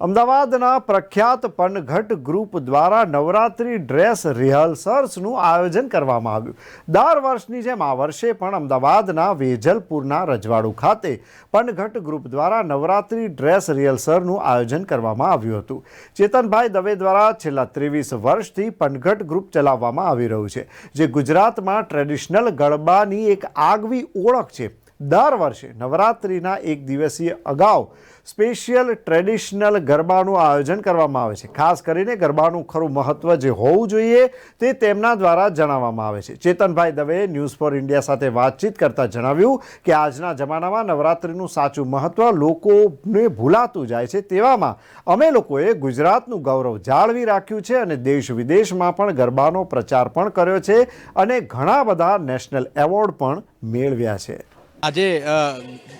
અમદાવાદના પ્રખ્યાત પનઘટ ગ્રુપ દ્વારા નવરાત્રિ ડ્રેસ રિહર્સલ્સનું આયોજન કરવામાં આવ્યું. દર વર્ષની જેમ આ વર્ષે પણ અમદાવાદના વેજલપુરના રજવાડું ખાતે પનઘટ ગ્રુપ દ્વારા નવરાત્રી ડ્રેસ રિહર્સલનું આયોજન કરવામાં આવ્યું હતું. ચેતનભાઈ દવે દ્વારા છેલ્લા ત્રેવીસ વર્ષથી પનઘટ ગ્રુપ ચલાવવામાં આવી રહ્યું છે, જે ગુજરાતમાં ટ્રેડિશનલ ગરબાની એક આગવી ઓળખ છે. દર વર્ષે નવરાત્રિના એક દિવસીય અગાઉ સ્પેશિયલ ટ્રેડિશનલ ગરબાનું આયોજન કરવામાં આવે છે. ખાસ કરીને ગરબાનું ખરું મહત્ત્વ જે હોવું જોઈએ તે તેમના દ્વારા જણાવવામાં આવે છે. Chetanbhai Dave news for India સાથે વાતચીત કરતાં જણાવ્યું કે આજના જમાનામાં નવરાત્રિનું સાચું મહત્ત્વ લોકોને ભૂલાતું જાય છે તેવામાં અમે લોકોએ ગુજરાતનું ગૌરવ જાળવી રાખ્યું છે અને દેશ વિદેશમાં પણ ગરબાનો પ્રચાર પણ કર્યો છે અને ઘણા બધા નેશનલ એવોર્ડ પણ મેળવ્યા છે. આજે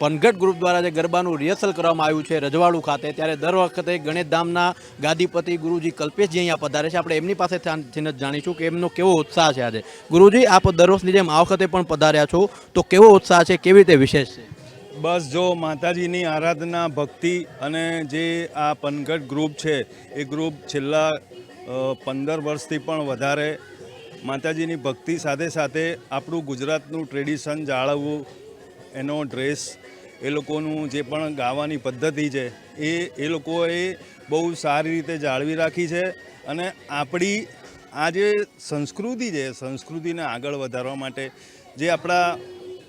પનગઢ ગ્રુપ દ્વારા જે ગરબાનું રિહર્સલ કરવામાં આવ્યું છે રજવાડું ખાતે, ત્યારે દર વખતે ગણેશધામના ગાદીપતિ ગુરુજી કલ્પેશજી અહીંયા પધારે છે. આપણે એમની પાસે થઈને જ જાણીશું કે એમનો કેવો ઉત્સાહ છે આજે. ગુરુજી, આપ દર વર્ષની જેમ આ વખતે પણ પધાર્યા છો. તો કેવો ઉત્સાહ છે? કેવી રીતે વિશેષ છે? બસ જો, માતાજીની આરાધના, ભક્તિ અને જે આ પનગઢ ગ્રુપ છે, એ ગ્રુપ છેલ્લા પંદર વર્ષથી પણ વધારે માતાજીની ભક્તિ સાથે સાથે આપણું ગુજરાતનું ટ્રેડિશન જાળવવું એનો ડ્રેસ એ લોકોનું જે પણ ગાવાની પદ્ધતિ છે, એ એ લોકોએ બહુ સારી રીતે જાળવી રાખી છે અને આપણી આ જે સંસ્કૃતિ છે, સંસ્કૃતિને આગળ વધારવા માટે જે આપણા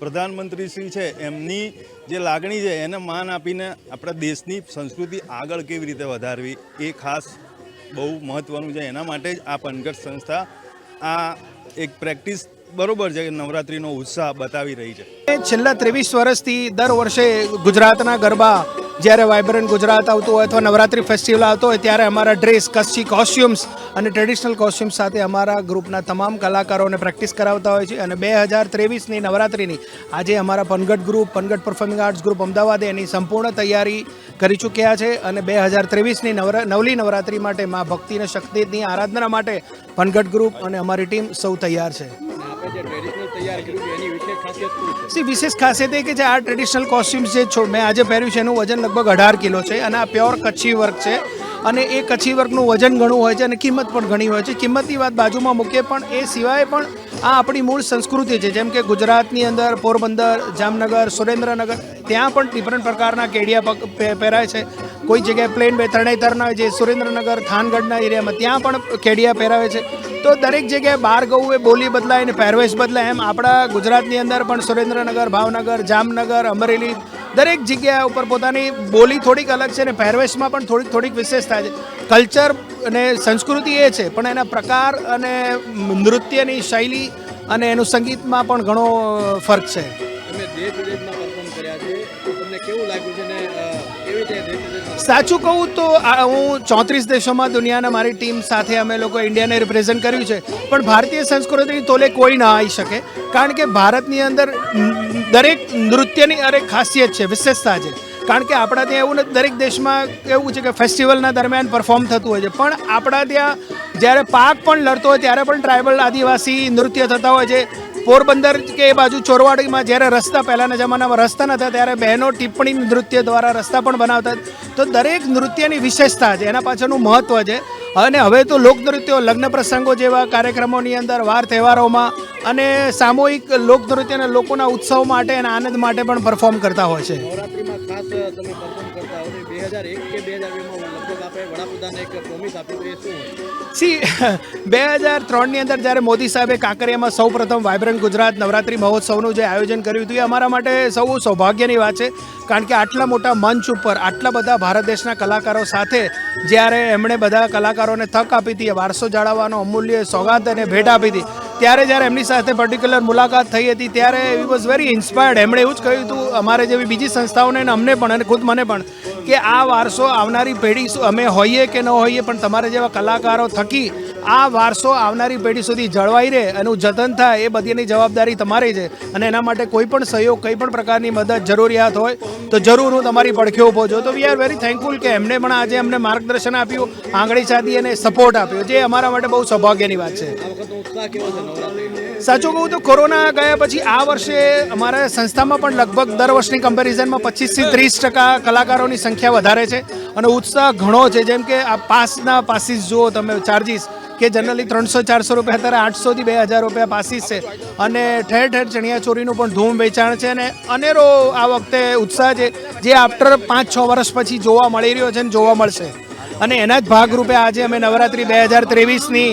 પ્રધાનમંત્રી શ્રી છે, એમની જે લાગણી છે, એને માન આપીને આપણા દેશની સંસ્કૃતિ આગળ કેવી રીતે વધારવી, એ ખાસ બહુ મહત્ત્વનું છે. એના માટે જ આ પનઘટ સંસ્થા આ એક પ્રેક્ટિસ બરોબર છે કે નવરાત્રિનો ઉત્સાહ બતાવી રહી છે. છેલ્લા ત્રેવીસ વર્ષથી દર વર્ષે ગુજરાતના ગરબા જ્યારે વાઇબ્રન્ટ ગુજરાત આવતું હોય અથવા નવરાત્રિ ફેસ્ટિવલ આવતો હોય ત્યારે અમારા ડ્રેસ કચ્છી કોસ્ટ્યુમ્સ અને ટ્રેડિશનલ કોસ્ટ્યુમ્સ સાથે અમારા ગ્રુપના તમામ કલાકારોને પ્રેક્ટિસ કરાવતા હોય છે અને બે હજાર ત્રેવીસની નવરાત્રિની આજે અમારા Pangadh group Pangadh performing arts group અમદાવાદે એની સંપૂર્ણ તૈયારી કરી ચૂક્યા છે અને બે હજાર ત્રેવીસની નવરા, નવલી નવરાત્રિ માટે મા ભક્તિ અને શક્તિની આરાધના માટે પનગઢ ગ્રુપ અને અમારી ટીમ સૌ તૈયાર છે. જે છે વિશેષ ખાસિયત છે? એ કે જે આ ટ્રેડિશનલ કોસ્ટ્યુમ્સ જે છો, મેં આજે પહેર્યું છે, એનું વજન લગભગ અઢાર કિલો છે અને આ પ્યોર કચ્છી વર્ક છે અને એ કચ્છી વર્કનું વજન ઘણું હોય છે અને કિંમત પણ ઘણી હોય છે. કિંમતની વાત બાજુમાં મૂકીએ પણ એ સિવાય પણ આ આપણી મૂળ સંસ્કૃતિ છે, જેમ કે ગુજરાતની અંદર પોરબંદર, જામનગર, સુરેન્દ્રનગર, ત્યાં પણ ડિફરન્ટ પ્રકારના કેડિયા પહેરાય છે. કોઈ જગ્યાએ પ્લેન બે ત્રણેતરના જે સુરેન્દ્રનગર, થાનગઢના એરિયામાં ત્યાં પણ કેડિયા પહેરાવે છે. તો દરેક જગ્યાએ બાર ગવું એ બોલી બદલાય અને પહેરવેશ બદલાય એમ આપણા ગુજરાતની અંદર પણ સુરેન્દ્રનગર, ભાવનગર, જામનગર, અમરેલી દરેક જગ્યા ઉપર પોતાની બોલી થોડીક અલગ છે અને પહેરવેશમાં પણ થોડીક થોડીક વિશેષતા છે. કલ્ચર અને સંસ્કૃતિ એ છે, પણ એના પ્રકાર અને નૃત્યની શૈલી અને એનું સંગીતમાં પણ ઘણો ફરક છે. તમે દેશ વિદેશમાં પરફોર્મ કર્યા છે. તમને કેવું લાગ્યું છે ને કેવી રીતે સાચું કહું તો હું ચોત્રીસ દેશોમાં દુનિયાના મારી ટીમ સાથે અમે લોકો ઇન્ડિયાને રિપ્રેઝેન્ટ કર્યું છે. પણ ભારતીય સંસ્કૃતિની તોલે કોઈ ના આવી શકે. કારણ કે ભારતની અંદર દરેક નૃત્યની અરેક ખાસિયત છે, વિશેષતા છે. કારણ કે આપણા ત્યાં એવું નથી, દરેક દેશમાં એવું છે કે ફેસ્ટિવલના દરમિયાન પરફોર્મ થતું હોય છે. પણ આપણા ત્યાં જ્યારે પાક પણ લડતો હોય, ત્યારે પણ ટ્રાઇબલ આદિવાસી નૃત્ય થતા હોય છે. પોરબંદર કે એ બાજુ ચોરવાડીમાં જ્યારે રસ્તા પહેલાંના જમાનામાં રસ્તા નહોતા ત્યારે બહેનો ટિપ્પણી નૃત્ય દ્વારા રસ્તા પણ બનાવતા. તો દરેક નૃત્યની વિશેષતા છે, એના પાછળનું મહત્ત્વ છે. અને હવે તો લોકનૃત્યો, લગ્ન પ્રસંગો જેવા કાર્યક્રમોની અંદર, વાર તહેવારોમાં અને સામૂહિક લોકનૃત્ય અને લોકોના ઉત્સવ માટે અને આનંદ માટે પણ પરફોર્મ કરતા હોય છે નવરાત્રિમાં ખાસ તમે પરફોર્મ કરતા હો બે હજાર એક કે બે હજાર બેમાં લગભગ આપણે વડાપ્રધાને એક પ્રોમિસ આપ્યું હતું એ શું હતું? સી બે હજાર ત્રણની અંદર જ્યારે મોદી સાહેબે કાંકરિયામાં સૌ પ્રથમ વાઇબ્રન્ટ ગુજરાત નવરાત્રિ મહોત્સવનું જે આયોજન કર્યું હતું એ અમારા માટે સૌ સૌભાગ્યની વાત છે કારણ કે આટલા મોટા મંચ ઉપર આટલા બધા ભારત દેશના કલાકારો સાથે જ્યારે એમણે બધા કલાકારોને તક આપી હતી વારસો જાળવવાનો અમૂલ્ય સોગાદ અને ભેટ આપી હતી ત્યારે જ્યારે એમની સાથે પર્ટિક્યુલર મુલાકાત થઈ હતી, ત્યારે વી વોઝ વેરી ઇન્સ્પાયર્ડ એમણે એવું જ કહ્યું હતું, અમારે જેવી બીજી સંસ્થાઓને અને અમને પણ અને ખુદ મને પણ કે આ વારસો આવનારી પેઢી અમે હોઈએ કે ન હોઈએ, પણ તમારા જેવા કલાકારો થકી આ વારસો આવનારી પેઢી સુધી જળવાઈ રહે એનું જતન થાય એ બધીની જવાબદારી તમારી છે. અને એના માટે કોઈ પણ સહયોગ, કંઈ પણ પ્રકારની મદદ, જરૂરિયાત હોય તો જરૂર હું તમારી પડખે ઊભો છું. તો વી આર વેરી થેન્કફુલ કે એમને પણ આજે અમને માર્ગદર્શન આપ્યું, આંગળી સાધી અને સપોર્ટ આપ્યો, જે અમારા માટે બહુ સૌભાગ્યની વાત છે. સાચું કહું તો કોરોના ગયા પછી આ વર્ષે અમારા સંસ્થામાં પણ લગભગ દર વર્ષની કમ્પેરિઝનમાં પચીસથી ત્રીસ ટકા કલાકારોની સંખ્યા વધારે છે. અને ઉત્સાહ ઘણો છે. જેમ કે આ પાસના પાસીસ જુઓ તમે ચાર્જીસ કે જનરલી ત્રણસો, ચારસો રૂપિયા અત્યારે આઠસોથી બે હજાર રૂપિયા પાસીસ છે. અને ઠેર ઠેર ચણિયા ચોરીનું પણ ધૂમ વેચાણ છે અને અનેરો આ વખતે ઉત્સાહ છે, જે આફ્ટર પાંચ, છ વર્ષ પછી જોવા મળી રહ્યો છે અને જોવા મળશે. અને એના જ ભાગરૂપે આજે અમે નવરાત્રિ બે હજાર ત્રેવીસની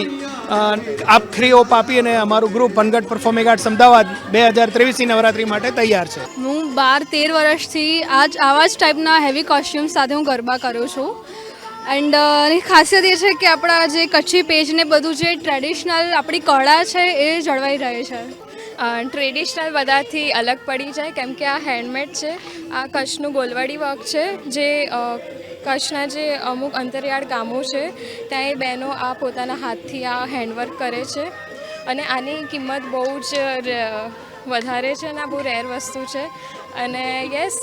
આપ ફ્રી ઓપ આપી અને અમારું group Pangadh performing arts Ahmedabad બે હજાર ત્રેવીસની નવરાત્રિ માટે તૈયાર છે. હું બાર, તેર વર્ષથી આજ આવા જ ટાઈપના હેવી કોસ્ટ્યુમ સાથે હું ગરબા કરું છું. એન્ડ એની ખાસિયત એ છે કે આપણા જે કચ્છી પેજને બધું જે ટ્રેડિશનલ આપણી કળા છે એ જળવાઈ રહે છે. ટ્રેડિશનલ બધાથી અલગ પડી જાય, કેમ કે આ હેન્ડમેડ છે. આ કચ્છનું ગોલવાડી વર્ક છે, જે કચ્છના જે અમુક અંતરિયાળ ગામો છે, ત્યાં એ બહેનો આ પોતાના હાથથી આ હેન્ડવર્ક કરે છે. અને આની કિંમત બહુ જ વધારે છે અને આ બહુ રેર વસ્તુ છે. અને યસ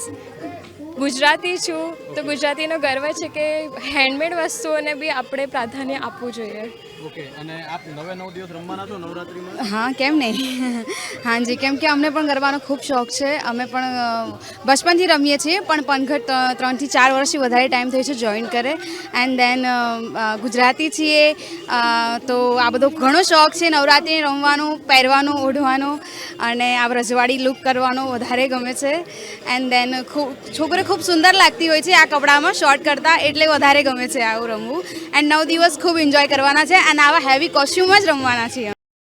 ગુજરાતી છું તો ગુજરાતીનો ગર્વ છે કે હેન્ડમેડ વસ્તુઓને બી આપણે પ્રાધાન્ય આપવું જોઈએ. ઓકે, અને આપ નવે નવ દિવસ રમવાના છો નવરાત્રીમાં? હા, કેમ નહીં? હાજી કેમ કે અમને પણ ગરબાનો ખૂબ શોખ છે. અમે પણ બચપનથી રમીએ છીએ, પણ પનઘટ ત્રણથી ચાર વર્ષથી વધારે ટાઈમ થયો છે જોઈન કરે. એન્ડ દેન ગુજરાતી છીએ તો આ બધો ઘણો શોખ છે નવરાત્રિ રમવાનું, પહેરવાનું, ઓઢવાનું, અને આ રજવાડી લુક કરવાનો વધારે ગમે છે. એન્ડ દેન ખૂબ, છોકરી ખૂબ સુંદર લાગતી હોય છે આ કપડામાં શોર્ટ કરતાં, એટલે વધારે ગમે છે આવું રમવું. એન્ડ નવ દિવસ ખૂબ એન્જોય કરવાના છે. અને આવા હેવી કોસ્ટ્યુમ જ રમવાના છીએ